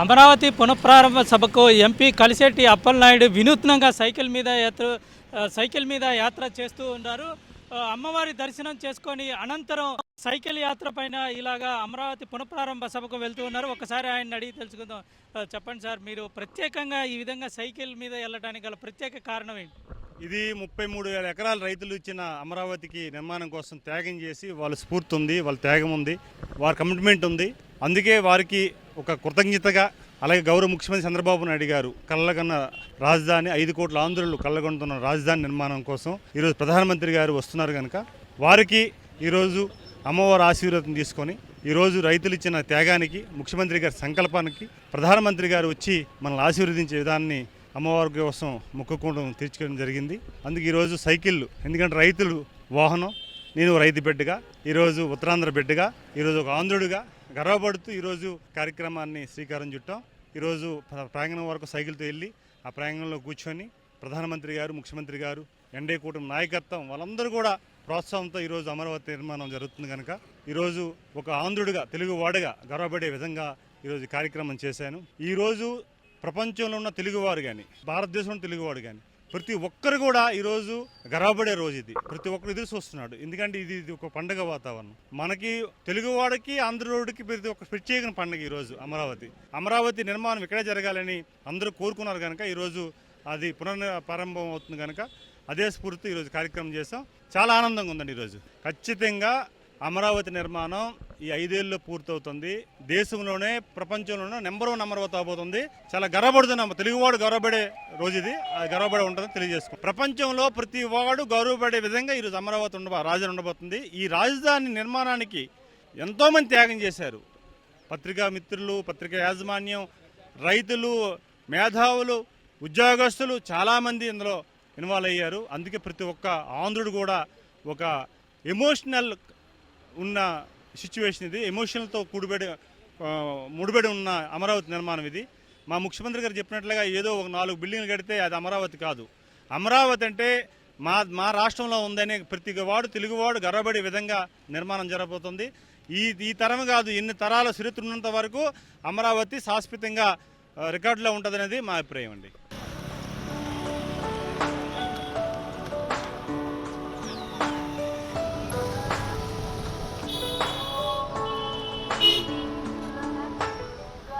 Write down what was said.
అమరావతి పునఃప్రారంభ సభకు ఎంపీ కలిశెట్టి అప్పలనాయుడు వినూత్నంగా సైకిల్ మీద యాత్ర సైకిల్ మీద యాత్ర చేస్తూ ఉన్నారు. అమ్మవారి దర్శనం చేసుకొని అనంతరం సైకిల్ యాత్ర పైన ఇలాగా అమరావతి పునఃప్రారంభ సభకు వెళ్తూ ఉన్నారు. ఒకసారి ఆయన అడిగి తెలుసుకుందాం. చెప్పండి సార్ మీరు ప్రత్యేకంగా ఈ విధంగా సైకిల్ మీద వెళ్ళడానికి గల ప్రత్యేక కారణం ఏంటి? ఇది ముప్పై మూడు వేల ఎకరాల రైతులు ఇచ్చిన అమరావతికి నిర్మాణం కోసం త్యాగం చేసి వాళ్ళ స్ఫూర్తి ఉంది వాళ్ళ త్యాగం ఉంది వారి కమిట్మెంట్ ఉంది. అందుకే వారికి ఒక కృతజ్ఞతగా అలాగే గౌరవ ముఖ్యమంత్రి చంద్రబాబు నాయుడు గారు కళ్ళగన్న రాజధాని ఐదు కోట్ల ఆంధ్రులు కళ్ళగొంటున్న రాజధాని నిర్మాణం కోసం ఈరోజు ప్రధానమంత్రి గారు వస్తున్నారు కనుక వారికి ఈరోజు అమ్మవారి ఆశీర్వాదం తీసుకొని ఈరోజు రైతులు ఇచ్చిన త్యాగానికి ముఖ్యమంత్రి గారి సంకల్పానికి ప్రధానమంత్రి గారు వచ్చి మనల్ని ఆశీర్వదించే విధానాన్ని అమ్మవారి కోసం మొక్కుకోవడం తీర్చుకోవడం జరిగింది. అందుకే ఈరోజు సైకిళ్ళు ఎందుకంటే రైతులు వాహనం నేను రైతు బిడ్డగా ఈరోజు ఉత్తరాంధ్ర బిడ్డగా ఈరోజు ఒక ఆంధ్రుడిగా గర్వపడుతూ ఈరోజు కార్యక్రమాన్ని శ్రీకారం చుట్టాం. ఈరోజు ప్రాంగణం వరకు సైకిల్తో వెళ్ళి ఆ ప్రాంగణంలో కూర్చొని ప్రధానమంత్రి గారు ముఖ్యమంత్రి గారు ఎన్డీ కూటమి నాయకత్వం వాళ్ళందరూ కూడా ప్రోత్సాహంతో ఈరోజు అమరావతి నిర్మాణం జరుగుతుంది కనుక ఈరోజు ఒక ఆంధ్రుడిగా తెలుగువాడిగా గర్వపడే విధంగా ఈరోజు కార్యక్రమం చేశాను. ఈరోజు ప్రపంచంలో ఉన్న తెలుగువారు కానీ భారతదేశంలో తెలుగువాడు కానీ ప్రతి ఒక్కరు కూడా ఈరోజు గర్వపడే రోజు ఇది. ప్రతి ఒక్కరు ఎదురు చూస్తున్నాడు. ఎందుకంటే ఇది ఇది ఒక పండగ వాతావరణం. మనకి తెలుగువాడికి ఆంధ్రోడికి ప్రతి ఒక్క ప్రత్యేక పండగ ఈరోజు అమరావతి. అమరావతి నిర్మాణం ఇక్కడే జరగాలని అందరూ కోరుకున్నారు కనుక ఈరోజు అది పునర్ ప్రారంభం అవుతుంది కనుక అదే స్ఫూర్తి ఈరోజు కార్యక్రమం చేసాం చాలా ఆనందంగా ఉందండి ఈరోజు. ఖచ్చితంగా అమరావతి నిర్మాణం ఈ ఐదేళ్ళలో పూర్తవుతుంది. దేశంలోనే ప్రపంచంలోనే నెంబర్ వన్ అమరావతి అవబోతుంది చాలా గర్వపడుతున్నాం తెలుగువాడు గౌరవపడే రోజు ఇది. అది గర్వపడే ఉంటుందని తెలియజేసుకో. ప్రపంచంలో ప్రతి వాడు గౌరవపడే విధంగా ఈరోజు అమరావతి ఉండబో రాజధాని ఉండబోతుంది. ఈ రాజధాని నిర్మాణానికి ఎంతోమంది త్యాగం చేశారు. పత్రికా మిత్రులు పత్రికా యాజమాన్యం రైతులు మేధావులు ఉద్యోగస్తులు చాలామంది ఇందులో ఇన్వాల్వ్ అయ్యారు. అందుకే ప్రతి ఒక్క ఆంధ్రుడు కూడా ఒక ఎమోషనల్ ఉన్న సిచ్యువేషన్ ఇది. ఎమోషనల్తో కూడిబడి ముడిబడి ఉన్న అమరావతి నిర్మాణం ఇది. మా ముఖ్యమంత్రి గారు చెప్పినట్లుగా ఏదో ఒక నాలుగు బిల్డింగ్లు కడితే అది అమరావతి కాదు. అమరావతి అంటే మా మా రాష్ట్రంలో ఉందనే ప్రతి వాడు తెలుగువాడు గర్వపడే విధంగా నిర్మాణం జరగబోతుంది. ఈ ఈ తరం కాదు ఎన్ని తరాల చరిత్ర ఉన్నంత వరకు అమరావతి శాశ్వతంగా రికార్డులో ఉంటుందనేది మా అభిప్రాయం అండి.